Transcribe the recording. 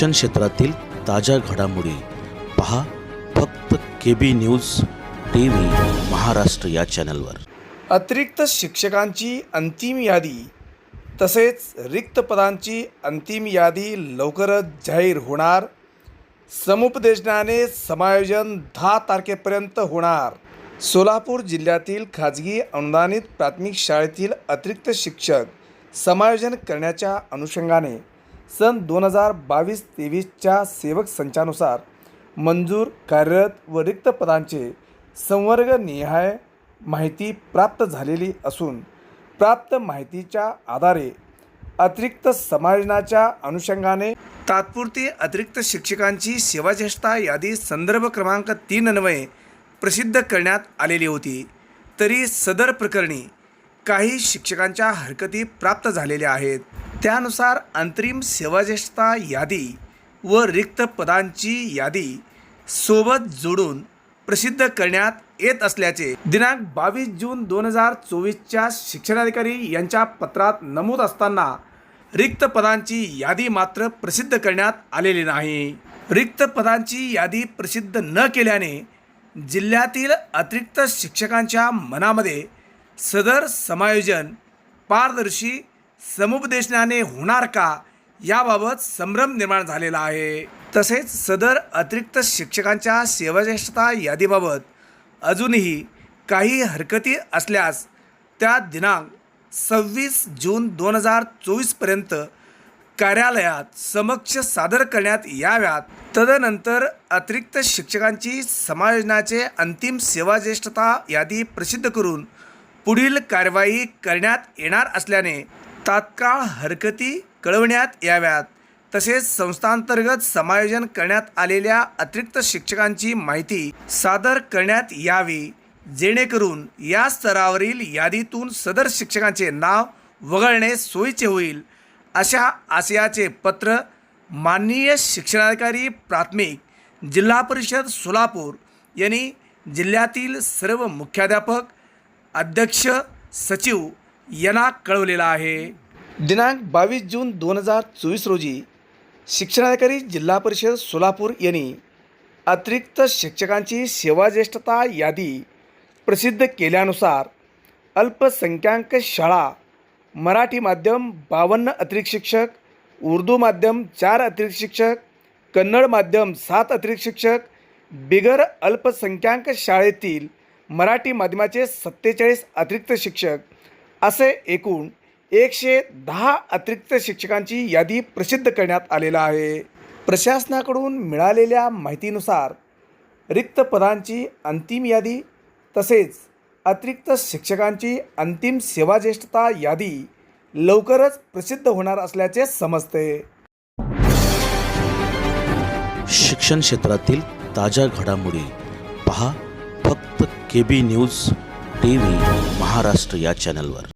शिक्षण क्षेत्रातील ताज्या घडामोडी पहा फक्त K B news T V Maharashtra या चॅनलवर. अतिरिक्त शिक्षकांची अंतिम यादी तसेच रिक्त पदांची अंतिम यादी लवकरच जाहीर होणार. समुपदेशनाने समायोजन दहा तारखेपर्यंत होणार. सोलापूर जिल्ह्यातील खाजगी अनुदानित प्राथमिक शाळेतील अतिरिक्त शिक्षक समायोजन करण्याच्या अनुषंगाने सन दोन हजार बावीस तेवीसच्या सेवक संचानुसार मंजूर कार्यरत व रिक्त पदांचे संवर्गनिहाय माहिती प्राप्त झालेली असून प्राप्त माहितीच्या आधारे अतिरिक्त समायोजनाच्या अनुषंगाने तात्पुरती अतिरिक्त शिक्षकांची सेवाज्येष्ठता यादी संदर्भ क्रमांक तीन अन्वये प्रसिद्ध करण्यात आलेली होती. तरी सदर प्रकरणी काही शिक्षकांच्या हरकती प्राप्त झालेल्या आहेत. त्यानुसार अंतरिम सेवाज्येष्ठता यादी व रिक्त पदांची यादी सोबत जोडून प्रसिद्ध करण्यात येत असल्याचे दिनांक बावीस जून दोन हजार चोवीसच्या शिक्षणाधिकारी यांच्या पत्रात नमूद असताना रिक्त पदांची यादी मात्र प्रसिद्ध करण्यात आलेली नाही. रिक्त पदांची यादी प्रसिद्ध न केल्याने जिल्ह्यातील अतिरिक्त शिक्षकांच्या मनामध्ये सदर समायोजन पारदर्शी समुपदेशनाने होणार का याबाबत संभ्रम निर्माण झालेला आहे. तसेच सदर अतिरिक्त शिक्षकांच्या सेवाज्येष्ठता यादीबाबत अजूनही काही हरकती असल्यास त्या दिनांक सव्वीस जून दोन हजार चोवीसपर्यंत कार्यालयात समक्ष सादर करण्यात याव्यात. तदनंतर अतिरिक्त शिक्षकांची समायोजनाचे अंतिम सेवाज्येष्ठता यादी प्रसिद्ध करून पुढील कारवाई करण्यात येणार असल्याने तात्काळ हरकती कळवण्यात याव्यात. तसेच संस्थांतर्गत समायोजन करण्यात आलेल्या अतिरिक्त शिक्षकांची माहिती सादर करण्यात यावी. जेणेकरून या स्तरावरील यादीतून सदर शिक्षकांचे नाव वगळणे सोयीचे होईल अशा आशयाचे पत्र माननीय शिक्षणाधिकारी प्राथमिक जिल्हा परिषद सोलापूर यांनी जिल्ह्यातील सर्व मुख्याध्यापक अध्यक्ष सचिव यांना कळवलेला आहे. दिनांक बावीस जून दोन हजार चोवीस रोजी शिक्षणाधिकारी जिल्हा परिषद सोलापूर यांनी अतिरिक्त शिक्षकांची सेवाज्येष्ठता यादी प्रसिद्ध केल्यानुसार अल्पसंख्याक शाळा मराठी माध्यम बावन्न अतिरिक्त शिक्षक उर्दू माध्यम चार अतिरिक्त शिक्षक कन्नड माध्यम सात अतिरिक्त शिक्षक बिगर अल्पसंख्याक शाळेतील मराठी माध्यमाचे सत्तेचाळीस अतिरिक्त शिक्षक असे एकूण एकशे दहा अतिरिक्त शिक्षकांची यादी प्रसिद्ध करण्यात आलेला आहे. प्रशासनाकडून मिळालेल्या माहितीनुसार रिक्त पदांची अंतिम यादी तसेच अतिरिक्त शिक्षकांची अंतिम सेवाज्येष्ठता यादी लवकरच प्रसिद्ध होणार असल्याचे समजते. शिक्षण क्षेत्रातील ताज्या घडामोडी पहा फक्त K B news T V Maharashtra या चॅनलवर.